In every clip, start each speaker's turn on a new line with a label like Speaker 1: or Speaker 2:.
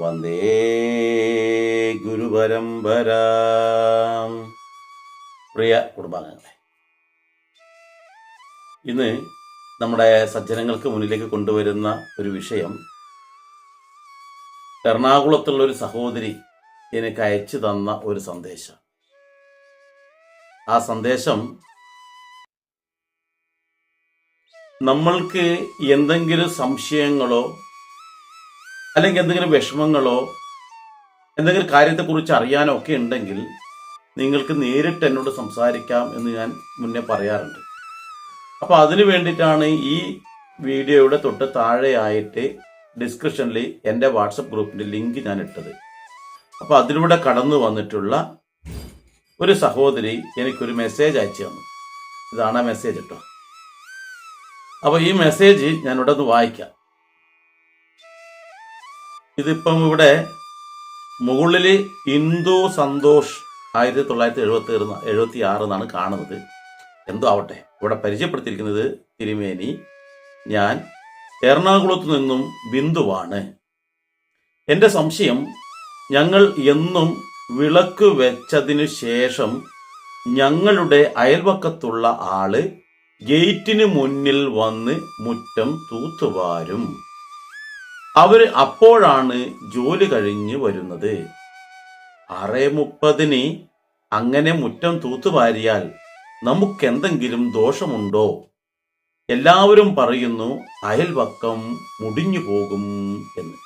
Speaker 1: വന്ദേ ഗുരുപരമ്പര. പ്രിയ കുടുംബാംഗങ്ങളെ ഇന്ന് നമ്മുടെ സജ്ജനങ്ങൾക്ക് മുന്നിലേക്ക് കൊണ്ടുവരുന്ന ഒരു വിഷയം എറണാകുളത്തുള്ള ഒരു സഹോദരി എനിക്ക് അയച്ചു തന്ന ഒരു സന്ദേശം. ആ സന്ദേശം നമ്മൾക്ക് എന്തെങ്കിലും സംശയങ്ങളോ അല്ലെങ്കിൽ എന്തെങ്കിലും വിഷമങ്ങളോ എന്തെങ്കിലും കാര്യത്തെക്കുറിച്ച് അറിയാനോ ഒക്കെ ഉണ്ടെങ്കിൽ നിങ്ങൾക്ക് നേരിട്ട് എന്നോട് സംസാരിക്കാം എന്ന് ഞാൻ മുന്നേ പറയാറുണ്ട്. അപ്പോൾ അതിനു വേണ്ടിയിട്ടാണ് ഈ വീഡിയോയുടെ തൊട്ട് താഴെയായിട്ട് ഡിസ്ക്രിപ്ഷനിൽ എന്റെ വാട്സപ്പ് ഗ്രൂപ്പിന്റെ ലിങ്ക് ഞാൻ ഇട്ടത്. അപ്പോൾ അതിലൂടെ കടന്നു വന്നിട്ടുള്ള ഒരു സഹോദരി എനിക്കൊരു മെസ്സേജ് അയച്ചു തന്നു. ഇതാണ് ആ മെസ്സേജ് കേട്ടോ. അപ്പോൾ ഈ മെസ്സേജ് ഞാൻ ഇവിടെ ഒന്ന് വായിക്കാം. ഇതിപ്പം ഇവിടെ മുകളിൽ ഹിന്ദു സന്തോഷ് ആയിരത്തി തൊള്ളായിരത്തി എഴുപത്തി എഴുപത്തി ആറ് എന്നാണ് കാണുന്നത്. എന്തോ ആവട്ടെ. ഇവിടെ പരിചയപ്പെടുത്തിയിരിക്കുന്നത് തിരുമേനി. ഞാൻ എറണാകുളത്ത് നിന്നും ബിന്ദുവാണ്. എന്റെ സംശയം ഞങ്ങൾ എന്നും വിളക്ക് വെച്ചതിനു ശേഷം ഞങ്ങളുടെ അയൽവക്കത്തുള്ള ആൾ ഗേറ്റിന് മുന്നിൽ വന്ന് മുറ്റം തൂത്തുവാരും. അവർ അപ്പോഴാണ് ജോലി കഴിഞ്ഞ് വരുന്നത്. ആറേ മുപ്പതിന് അങ്ങനെ മുറ്റം തൂത്തുവാരിയാൽ നമുക്കെന്തെങ്കിലും ദോഷമുണ്ടോ? എല്ലാവരും പറയുന്നു അയൽവക്കം മുടിഞ്ഞു പോകും എന്ന്.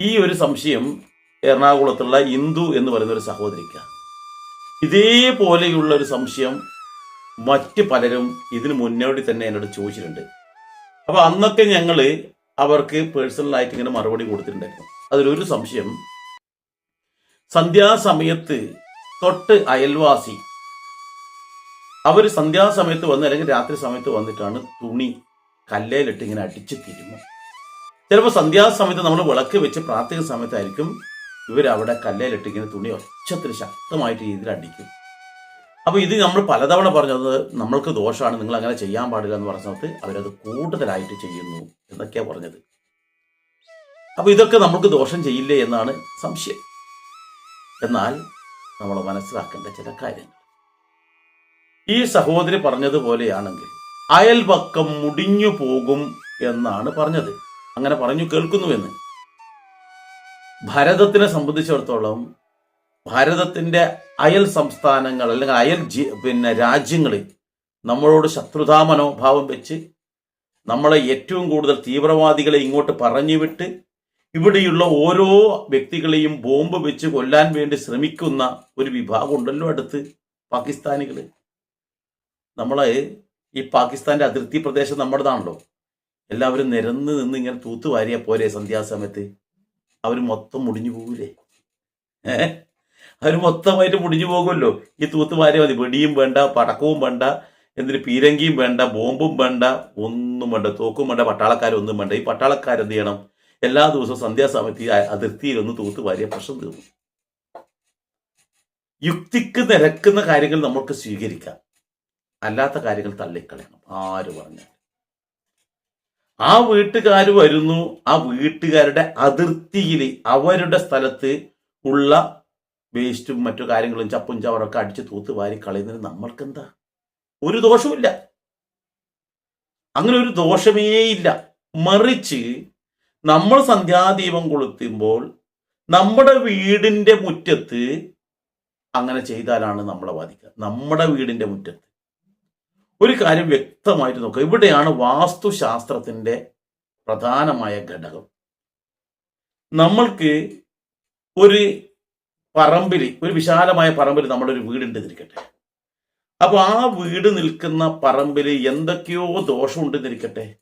Speaker 1: ഈ ഒരു സംശയം എറണാകുളത്തുള്ള ഇന്ദു എന്ന് പറയുന്ന ഒരു സഹോദരിക്കാണ് ഇതേപോലെയുള്ള ഒരു സംശയം മറ്റ് പലരും ഇതിനു മുന്നോടി തന്നെ എന്നോട് ചോദിച്ചിട്ടുണ്ട്. അപ്പൊ അന്നൊക്കെ ഞങ്ങൾ അവർക്ക് പേഴ്സണലായിട്ട് ഇങ്ങനെ മറുപടി കൊടുത്തിട്ടുണ്ടായിരുന്നു. അതിലൊരു സംശയം സന്ധ്യാസമയത്ത് തൊട്ട് അയൽവാസി അവർ സന്ധ്യാസമയത്ത് വന്ന് അല്ലെങ്കിൽ രാത്രി സമയത്ത് വന്നിട്ടാണ് തുണി കല്ലേലിട്ട് ഇങ്ങനെ അടിച്ച് തിരുമും ചിലപ്പോൾ സന്ധ്യാസമയത്ത് നമ്മൾ വിളക്ക് വെച്ച് പ്രാർത്ഥിക്കുന്ന സമയത്തായിരിക്കും ഇവരവിടെ കല്ലേലിട്ട് ഇങ്ങനെ തുണി ഒച്ചത്തിൽ ശക്തമായിട്ട് രീതിയിൽ അടിക്കും. അപ്പോൾ ഇത് നമ്മൾ പലതവണ പറഞ്ഞത് നമ്മൾക്ക് ദോഷമാണ് നിങ്ങൾ അങ്ങനെ ചെയ്യാൻ പാടില്ല എന്ന് പറഞ്ഞ സമയത്ത് അവരത് കൂടുതലായിട്ട് ചെയ്യുന്നു എന്നൊക്കെയാണ് പറഞ്ഞത്. അപ്പോൾ ഇതൊക്കെ നമുക്ക് ദോഷം ചെയ്യില്ലേ എന്നാണ് സംശയം. എന്നാൽ നമ്മൾ മനസ്സിലാക്കേണ്ട ചില കാര്യങ്ങൾ. ഈ സഹോദരി പറഞ്ഞതുപോലെയാണെങ്കിൽ അയൽപക്കം മുടിഞ്ഞു പോകും എന്നാണ് പറഞ്ഞത്. അങ്ങനെ പറഞ്ഞു കേൾക്കുന്നുവെന്ന്. ഭരതത്തിനെ സംബന്ധിച്ചിടത്തോളം ഭാരതത്തിന്റെ അയൽ സംസ്ഥാനങ്ങൾ അല്ലെങ്കിൽ അയൽ ജി- പിന്നെ രാജ്യങ്ങളിൽ നമ്മളോട് ശത്രുതാ മനോഭാവം വെച്ച് നമ്മളെ ഏറ്റവും കൂടുതൽ തീവ്രവാദികളെ ഇങ്ങോട്ട് പറഞ്ഞു വിട്ട് ഇവിടെയുള്ള ഓരോ വ്യക്തികളെയും ബോംബ് വെച്ച് കൊല്ലാൻ വേണ്ടി ശ്രമിക്കുന്ന ഒരു വിഭാഗം ഉണ്ടല്ലോ അടുത്ത് പാകിസ്ഥാനികൾ നമ്മളെ ഈ പാകിസ്ഥാന്റെ അതിർത്തി പ്രദേശം നമ്മുടേതാണല്ലോ. എല്ലാവരും നിരന്ന് നിന്ന് ഇങ്ങനെ തൂത്തുവാരിയ പോരെ സന്ധ്യാസമയത്ത്. അവർ മൊത്തം മുടിഞ്ഞു പോകൂലേ ഏ അവർ മൊത്തമായിട്ട് മുടിഞ്ഞു പോകുമല്ലോ. ഈ തൂത്ത് വാരിയ മതി. വെടിയും വേണ്ട പടക്കവും വേണ്ട എന്തിന് പീരങ്കിയും വേണ്ട ബോംബും വേണ്ട ഒന്നും വേണ്ട തോക്കും വേണ്ട പട്ടാളക്കാരൊന്നും വേണ്ട. ഈ പട്ടാളക്കാരെന്ത് ചെയ്യണം? എല്ലാ ദിവസവും സന്ധ്യാസമയത്ത് അതിർത്തിയിൽ ഒന്ന് തൂത്ത് വാരിയ പ്രശ്നം തീർന്നു. യുക്തിക്ക് നിരക്കുന്ന കാര്യങ്ങൾ നമുക്ക് സ്വീകരിക്കാം. അല്ലാത്ത കാര്യങ്ങൾ തള്ളിക്കളയണം. ആര് പറഞ്ഞാൽ ആ വീട്ടുകാർ വരുന്നു. ആ വീട്ടുകാരുടെ അതിർത്തിയിൽ അവരുടെ സ്ഥലത്ത് ഉള്ള വേസ്റ്റും മറ്റു കാര്യങ്ങളും ചപ്പും ചവറൊക്കെ അടിച്ച് തൂത്ത് വാരി കളയുന്നതിന് നമ്മൾക്കെന്താ? ഒരു ദോഷവുമില്ല. അങ്ങനെ ഒരു ദോഷമേ ഇല്ല മറിച്ച് നമ്മൾ സന്ധ്യാദീപം കൊളുത്തുമ്പോൾ നമ്മുടെ വീടിന്റെ മുറ്റത്ത് അങ്ങനെ ചെയ്താലാണ് നമ്മളെ ബാധിക്കുക. നമ്മുടെ വീടിന്റെ മുറ്റത്ത്. ഒരു കാര്യം വ്യക്തമായിട്ട് നോക്കുക. ഇവിടെയാണ് വാസ്തുശാസ്ത്രത്തിന്റെ പ്രധാനമായ ഘടകം. നമ്മൾക്ക് ഒരു പറമ്പിൽ ഒരു വിശാലമായ പറമ്പിൽ നമ്മുടെ ഒരു വീടുണ്ട് എന്നിരിക്കട്ടെ അപ്പോൾ ആ വീട് നിൽക്കുന്ന പറമ്പിൽ എന്തൊക്കെയോ ദോഷം ഉണ്ടെന്നിരിക്കട്ടെ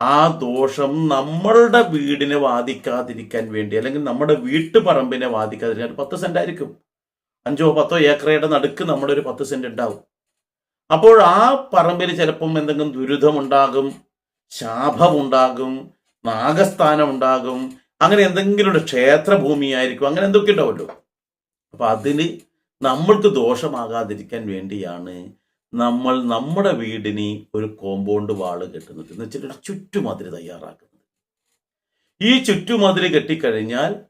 Speaker 1: ആ ദോഷം നമ്മളുടെ വീടിനെ ബാധിക്കാതിരിക്കാൻ വേണ്ടി അല്ലെങ്കിൽ നമ്മുടെ വീട്ടുപറമ്പിനെ ബാധിക്കാതിരിക്കാൻ പത്ത് സെന്റ് ആയിരിക്കും അഞ്ചോ പത്തോ ഏക്കറയുടെ നടുക്ക് നമ്മുടെ ഒരു പത്ത് സെന്റ് ഉണ്ടാവും. അപ്പോൾ ആ പറമ്പിൽ ചിലപ്പം എന്തെങ്കിലും ദുരിതമുണ്ടാകും ശാപമുണ്ടാകും നാഗസ്ഥാനം ഉണ്ടാകും അങ്ങനെ എന്തെങ്കിലും ഒരു ക്ഷേത്രഭൂമിയായിരിക്കും അങ്ങനെ എന്തൊക്കെ ഉണ്ടാവുമല്ലോ അപ്പൊ അതിന് നമ്മൾക്ക് ദോഷമാകാതിരിക്കാൻ വേണ്ടിയാണ് നമ്മൾ നമ്മുടെ വീടിന് ഒരു കോമ്പൗണ്ട് വാൾ കെട്ടുന്നത് എന്ന് വെച്ചാൽ ഒരു തയ്യാറാക്കുന്നത്. ഈ ചുറ്റുമതിൽ കെട്ടിക്കഴിഞ്ഞാൽ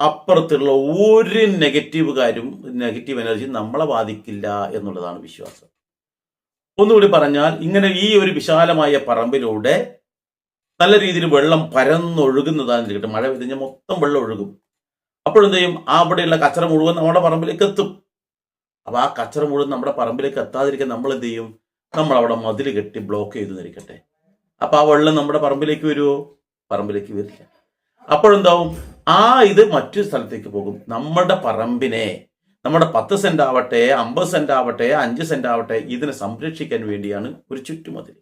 Speaker 1: അപ്പുറത്തുള്ള ഒരു നെഗറ്റീവ് കാര്യം നെഗറ്റീവ് എനർജി നമ്മളെ ബാധിക്കില്ല എന്നുള്ളതാണ് വിശ്വാസം. ഒന്നുകൂടി പറഞ്ഞാൽ ഇങ്ങനെ ഈ ഒരു വിശാലമായ പറമ്പിലൂടെ നല്ല രീതിയിൽ വെള്ളം പരന്നൊഴുകുന്നതാണ് മഴ പെയ്ത് മൊത്തം വെള്ളം ഒഴുകും. അപ്പോഴെന്ത് ചെയ്യും? അവിടെയുള്ള കച്ചറ മുഴുവൻ നമ്മുടെ പറമ്പിലേക്ക് എത്തും. അപ്പൊ ആ കച്ചറ മുഴുവൻ നമ്മുടെ പറമ്പിലേക്ക് എത്താതിരിക്കാൻ നമ്മൾ എന്ത് ചെയ്യും? നമ്മൾ അവിടെ മതിൽ കെട്ടി ബ്ലോക്ക് ചെയ്തു നിൽക്കട്ടെ. അപ്പൊ ആ വെള്ളം നമ്മുടെ പറമ്പിലേക്ക് വരുമോ പറമ്പിലേക്ക് വരില്ല. അപ്പോഴെന്താവും ആ ഇത് മറ്റു സ്ഥലത്തേക്ക് പോകും. നമ്മുടെ പറമ്പിനെ നമ്മുടെ പത്ത് സെന്റ് ആവട്ടെ അമ്പത് സെന്റ് ആവട്ടെ അഞ്ച് സെന്റ് ആവട്ടെ ഇതിനെ സംരക്ഷിക്കാൻ വേണ്ടിയാണ് ഒരു ചുറ്റുമതിൽ.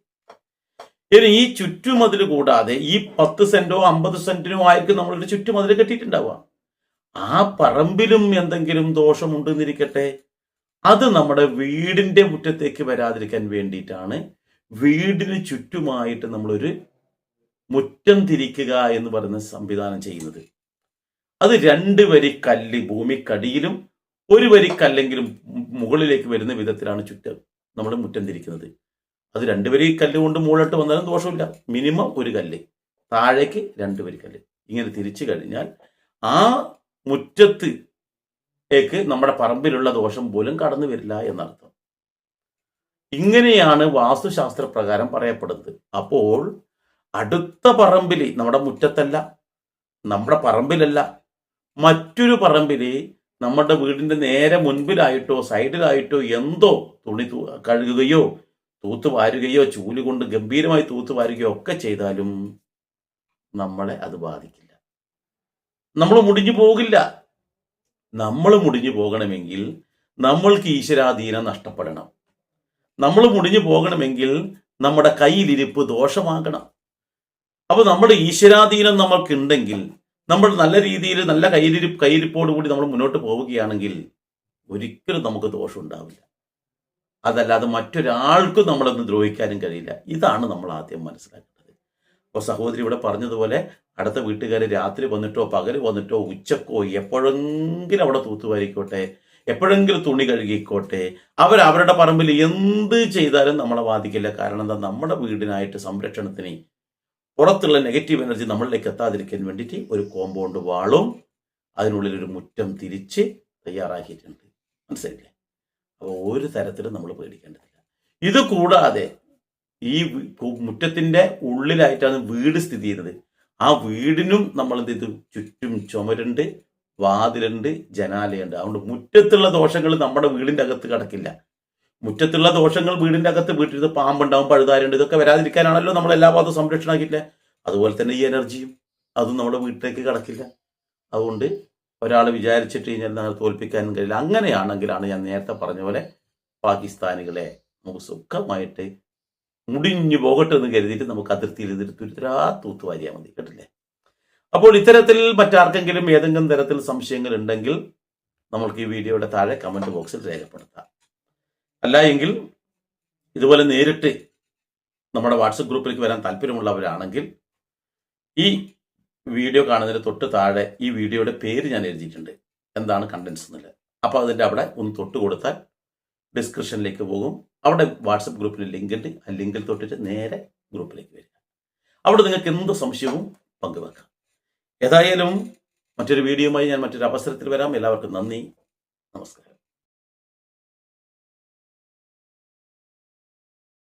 Speaker 1: ഇനി ഈ ചുറ്റുമതിൽ കൂടാതെ ഈ പത്ത് സെന്റോ അമ്പത് സെന്റിനോ ആയിരിക്കും നമ്മളൊരു ചുറ്റുമതിൽ കെട്ടിയിട്ടുണ്ടാവുക. ആ പറമ്പിലും എന്തെങ്കിലും ദോഷമുണ്ടെന്നിരിക്കട്ടെ? അത് നമ്മുടെ വീടിന്റെ മുറ്റത്തേക്ക് വരാതിരിക്കാൻ വേണ്ടിയിട്ടാണ് വീടിന് ചുറ്റുമായിട്ട് നമ്മളൊരു മുറ്റം തിരിക്കുക എന്ന് പറയുന്ന സംവിധാനം ചെയ്യുന്നത്. അത് രണ്ട് വരി കല്ല് ഭൂമിക്കടിയിലും ഒരു വരി കല്ലെങ്കിലും മുകളിലേക്ക് വരുന്ന വിധത്തിലാണ് ചുറ്റം നമ്മൾ മുറ്റം തിരിക്കുന്നത്. അത് രണ്ട് വരി കല്ല് കൊണ്ട് മുകളിലോട്ട് വന്നാലും ദോഷമില്ല. മിനിമം ഒരു കല്ല്. താഴേക്ക് രണ്ട് വരി കല്ല്. ഇങ്ങനെ തിരിച്ചു കഴിഞ്ഞാൽ ആ മുറ്റത്ത് േക്ക് നമ്മുടെ പറമ്പിലുള്ള ദോഷം പോലും കടന്നു വരില്ല എന്നർത്ഥം. ഇങ്ങനെയാണ് വാസ്തുശാസ്ത്ര പ്രകാരം പറയപ്പെടുന്നത്. അപ്പോൾ അടുത്ത പറമ്പിൽ നമ്മുടെ മുറ്റത്തല്ല നമ്മുടെ പറമ്പിലല്ല മറ്റൊരു പറമ്പിൽ നമ്മുടെ വീടിന്റെ നേരെ മുൻപിലായിട്ടോ സൈഡിലായിട്ടോ എന്തോ തുണി കഴുകുകയോ തൂത്ത് വാരുകയോ ചൂൽ കൊണ്ട് ഗംഭീരമായി തൂത്ത് വാരുകയോ ഒക്കെ ചെയ്താലും നമ്മളെ അത് ബാധിക്കില്ല. നമ്മൾ മുടിഞ്ഞു പോകില്ല. നമ്മൾ മുടിഞ്ഞു പോകണമെങ്കിൽ നമ്മൾക്ക് ഈശ്വരാധീനം നഷ്ടപ്പെടണം. നമ്മൾ മുടിഞ്ഞു പോകണമെങ്കിൽ നമ്മുടെ കയ്യിലിരിപ്പ് ദോഷമാകണം. അപ്പൊ നമ്മുടെ ഈശ്വരാധീനം നമ്മൾക്കുണ്ടെങ്കിൽ നമ്മൾ നല്ല രീതിയിൽ നല്ല കയ്യിലിരിപ്പ് കയ്യിരിപ്പോട് കൂടി നമ്മൾ മുന്നോട്ട് പോവുകയാണെങ്കിൽ ഒരിക്കലും നമുക്ക് ദോഷം ഉണ്ടാവില്ല. അതല്ലാതെ മറ്റൊരാൾക്കും നമ്മളൊന്ന് ദ്രോഹിക്കാനും കഴിയില്ല. ഇതാണ് നമ്മൾ ആദ്യം മനസ്സിലാക്കേണ്ടത്. അപ്പോൾ സഹോദരി ഇവിടെ പറഞ്ഞതുപോലെ അടുത്ത വീട്ടുകാർ രാത്രി വന്നിട്ടോ പകൽ വന്നിട്ടോ ഉച്ചക്കോ എപ്പോഴെങ്കിലും അവിടെ തൂത്തുവാരിക്കോട്ടെ എപ്പോഴെങ്കിലും തുണി കഴുകിക്കോട്ടെ അവർ അവരുടെ പറമ്പിൽ എന്ത് ചെയ്താലും നമ്മളെ ബാധിക്കില്ല. കാരണം എന്താ? നമ്മുടെ വീടിനായിട്ട് സംരക്ഷണത്തിന് പുറത്തുള്ള നെഗറ്റീവ് എനർജി നമ്മളിലേക്ക് എത്താതിരിക്കാൻ വേണ്ടിയിട്ട് ഒരു കോമ്പൗണ്ട് വാളും അതിനുള്ളിൽ ഒരു മുറ്റം തിരിച്ച് തയ്യാറാക്കിയിട്ടുണ്ട്. മനസ്സിലായില്ലേ? അപ്പോൾ ഒരു തരത്തിലും നമ്മൾ പേടിക്കേണ്ടതില്ല. ഇത് കൂടാതെ ഈ മുറ്റത്തിന്റെ ഉള്ളിലായിട്ടാണ് വീട് സ്ഥിതി ചെയ്യുന്നത്. ആ വീടിനും നമ്മൾ എന്ത് ചെയ്തു? ചുറ്റും ചുമരുണ്ട് വാതിലുണ്ട് ജനാലയുണ്ട്. അതുകൊണ്ട് മുറ്റത്തുള്ള ദോഷങ്ങൾ നമ്മുടെ വീടിന്റെ അകത്ത് കിടക്കില്ല. മുറ്റത്തുള്ള ദോഷങ്ങൾ വീടിന്റെ അകത്ത് വീട്ടിൽ പാമ്പുണ്ടാവും പഴുതാരുണ്ട് ഇതൊക്കെ വരാതിരിക്കാനാണല്ലോ നമ്മൾ എല്ലാ ഭാഗത്തും സംരക്ഷണമാക്കിയില്ലേ അതുപോലെ തന്നെ ഈ എനർജിയും അതും നമ്മുടെ വീട്ടിലേക്ക് കിടക്കില്ല. അതുകൊണ്ട് ഒരാൾ വിചാരിച്ചിട്ട് കഴിഞ്ഞാൽ ഞങ്ങൾ തോൽപ്പിക്കാനും കഴിയില്ല. അങ്ങനെയാണെങ്കിലാണ് ഞാൻ നേരത്തെ പറഞ്ഞ പോലെ പാകിസ്ഥാനികളെ നമുക്ക് സുഖമായിട്ട് മുടിഞ്ഞു പോകട്ടെ എന്ന് കരുതിയിട്ട് നമുക്ക് അതിർത്തിയിൽ ഇതിൽ തുരുത്തരാ തൂത്തുവാരിയാൽ മതി കേട്ടില്ലേ? അപ്പോൾ ഇത്തരത്തിൽ മറ്റാർക്കെങ്കിലും ഏതെങ്കിലും തരത്തിൽ സംശയങ്ങൾ ഉണ്ടെങ്കിൽ നമ്മൾക്ക് ഈ വീഡിയോയുടെ താഴെ കമന്റ് ബോക്സിൽ രേഖപ്പെടുത്താം. അല്ല എങ്കിൽ ഇതുപോലെ നേരിട്ട് നമ്മുടെ വാട്സപ്പ് ഗ്രൂപ്പിലേക്ക് വരാൻ താല്പര്യമുള്ളവരാണെങ്കിൽ ഈ വീഡിയോ കാണുന്നതിന് തൊട്ട് താഴെ ഈ വീഡിയോയുടെ പേര് ഞാൻ എഴുതിയിട്ടുണ്ട്. എന്താണ് കണ്ടൻസ് എന്നുള്ളത്. അപ്പോൾ അതിന്റെ അവിടെ ഒന്ന് തൊട്ട് കൊടുത്താൽ ഡിസ്ക്രിപ്ഷനിലേക്ക് പോകും. അവിടെ വാട്സപ്പ് ഗ്രൂപ്പിൽ ലിങ്ക് ഉണ്ട്. ആ ലിങ്കിൽ തൊട്ടിട്ട് നേരെ ഗ്രൂപ്പിലേക്ക് വരിക. അവിടെ നിങ്ങൾക്ക് എന്ത് സംശയവും പങ്കുവെക്കാം. ഏതായാലും മറ്റൊരു വീഡിയോയുമായി ഞാൻ മറ്റൊരു അവസരത്തിൽ വരാം. എല്ലാവർക്കും നന്ദി. നമസ്കാരം.